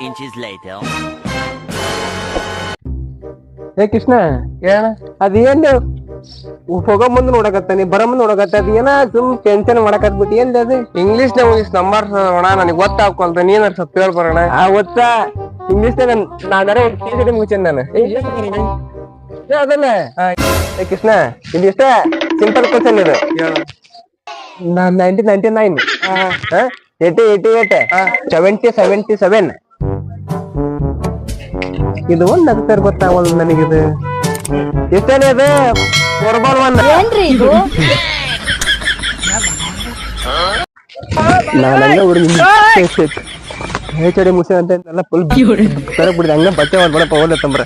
inches later. ಏ ಕೃಷ್ಣ ಏನ? ಅದೇನ್? ಹೋಗೋ ಮುಂದೆ ನೋಡಕತ್ತ ನೀ ಬರೋ ಮುಂದೆ ನೋಡಕತ್ತ ಅದ ಏನ ಸುಮ್ ಟೆನ್ಷನ್ ಮಾಡಕತ್ಬಿಟ್ಟು ಏನ್ ಅದು? ಇಂಗ್ಲಿಷ್ನ ಇಂಗ್ಲಿಷ್ ನಂಬರ್ ಅಣ್ಣ ನನಗೆ ಗೊತ್ತಾಗ್ಕೊಂತ ನೀನ್ ಸ್ವಲ್ಪ ಹೇಳ್ಬಾರಣ ಆ ಗೊತ್ತ? ಇಂಗ್ಲಿಷ್ ಟಿ ನಾನು ಏ, ಏನ್ ಮಾತಾಡೋಣ? ಏ, ಅದಲ್ಲ ಏ ಕೃಷ್ಣ ಇದು ಇಷ್ಟ ಸಿಂಪಲ್ ಕ್ವಶನ್ ಇದು. ನಾನ್ nineteen ninety nine eighty eighty eight seventy seventy seven ಇದು ಒಂದ್ ನಗ್ತಾರ ಗೊತ್ತಾಗಲ್ಲ ನನಗಿದು ಎಷ್ಟನೇ ಅದು ಫೋರ್ ಬಾಲ್ ಒನ್ ಏನ್ರಿ ಇದು ನಾನು ಹಂಗ ಹುಡುಗಿ ಹೆಚ್ಚಡಿ ಮುಗಿಸ ಅಂತ ಎಲ್ಲ ಫುಲ್ ಕರೆ ಬಿಡಿದ ಹಂಗ ಬಟ್ಟೆ ಮಾಡ್ಬೇಡಪ್ಪ ಹೋದ ತಂಬ್ರ